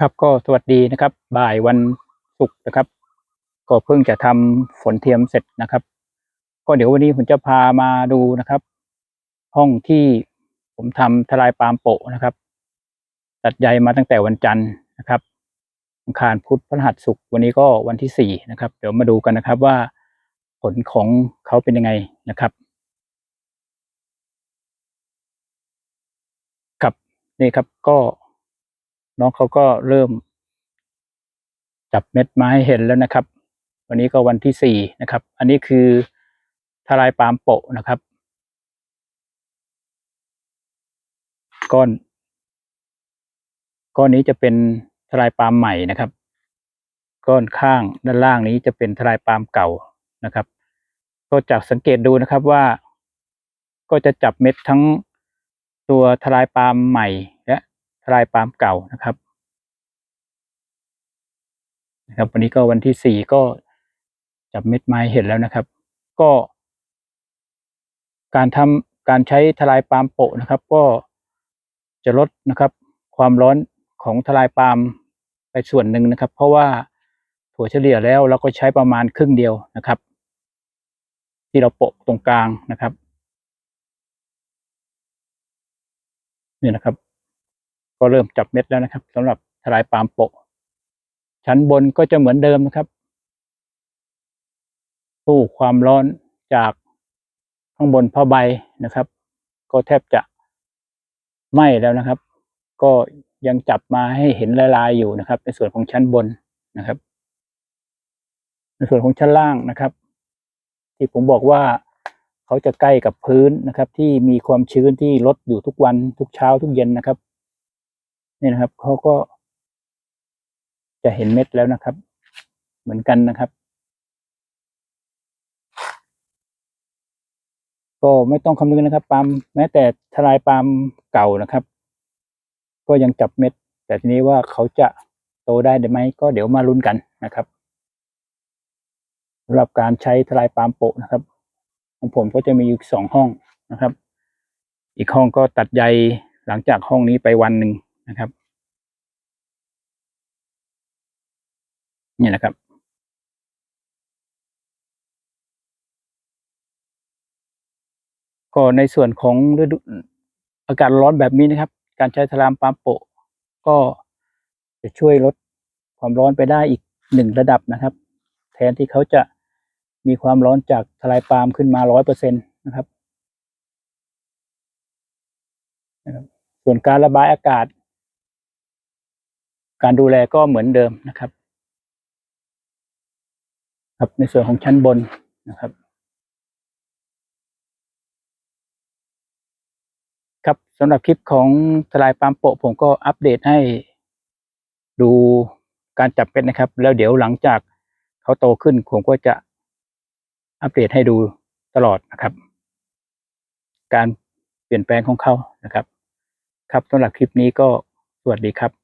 ครับก็สวัสดีนะครับ บ่ายวันศุกร์นะครับ ก็เพิ่งจะทำฝนเทียมเสร็จนะครับ ก็เดี๋ยววันนี้ผมจะพามาดูนะครับ ห้องที่ผมทำทลายปาล์มโปะนะครับ ตัดใยมาตั้งแต่วันจันทร์นะครับอังคารพุธพฤหัสศุกร์วันนี้ก็วันที่สี่นะครับ เดี๋ยวมาดูกันนะครับว่าผลของเขาเป็นยังไงนะครับครับนี่ครับก็ น้องเขาก็เริ่ม จับเม็ดมาให้เห็นแล้วนะครับ วันนี้ก็วันที่สี่นะครับ อันนี้คือทลายปาล์มโปะนะครับ ก้อน ก้อนนี้จะเป็นทลายปาล์มใหม่นะครับ ก้อนข้างด้านล่างนี้จะเป็นทลายปาล์มเก่านะครับ ก็จากสังเกตดูนะครับว่า ก็จะจับเม็ดทั้งตัวทลายปาล์มใหม่ ทลายปาล์มเก่านะครับนะครับ วันนี้ก็วันที่สี่ก็จับเม็ดไม้เห็นแล้วนะครับ ก็ การทำการใช้ทลายปาล์มโปะนะครับ ก็จะลดนะครับ ความร้อนของทลายปาล์มไปส่วนหนึ่งนะครับ เพราะว่าถั่วเฉลี่ยแล้วเราก็ใช้ประมาณครึ่งเดียวนะครับ ที่เราโปะตรงกลางนะครับนี่นะครับ ก็เริ่มจับเม็ดแล้วนะครับสำหรับทลายปาล์มโปะ ชั้นบนก็จะเหมือนเดิมนะครับตู้ความร้อนจากข้างบนผ้าใบนะครับ ก็แทบจะไหม้แล้วนะครับ ก็ยังจับมาให้เห็นลายๆอยู่นะครับ ในส่วนของชั้นบนนะครับ ในส่วนของชั้นล่างนะครับ ที่ผมบอกว่าเขาจะใกล้กับพื้นนะครับ ที่มีความชื้นที่ลดอยู่ทุกวันทุกเช้าทุกเย็นนะครับ นี่นะครับเขาก็จะเห็นเม็ดแล้วนะครับ เหมือนกันนะครับ ก็ไม่ต้องคำนึงนะครับปาล์มแม้แต่ทลายปาล์มเก่านะครับ ก็ยังจับเม็ด แต่ทีนี้ว่าเขาจะโตได้ไหมก็เดี๋ยวมาลุ้นกันนะครับสำหรับการใช้ทลายปาล์มโปะนะครับ ของผมก็จะมีอยู่สองห้องนะครับ อีกห้องก็ตัดใยหลังจากห้องนี้ไปวันหนึ่ง นะครับ นี่นะครับ ก็ในส่วนของฤดูอากาศร้อนแบบนี้นะครับ การใช้ทลามปาโปะ ก็จะช่วยลดความร้อนไปได้อีกหนึ่งระดับนะครับ แทนที่เขาจะมีความร้อนจากทลายปาล์มขึ้นมาร้อยเปอร์เซ็นตนะครับนะครับ ส่วนการระบายอากาศ การดูแลก็เหมือนเดิมนะครับ ครับในส่วนของชั้นบนนะครับ ครับสำหรับคลิปของทลายปามโปะผมก็อัปเดตให้ดูการจับเป็ดนะครับ แล้วเดี๋ยวหลังจากเขาโตขึ้นผมก็จะอัปเดตให้ดูตลอดนะครับ การเปลี่ยนแปลงของเขานะครับ ครับสำหรับคลิปนี้ก็สวัสดีครับ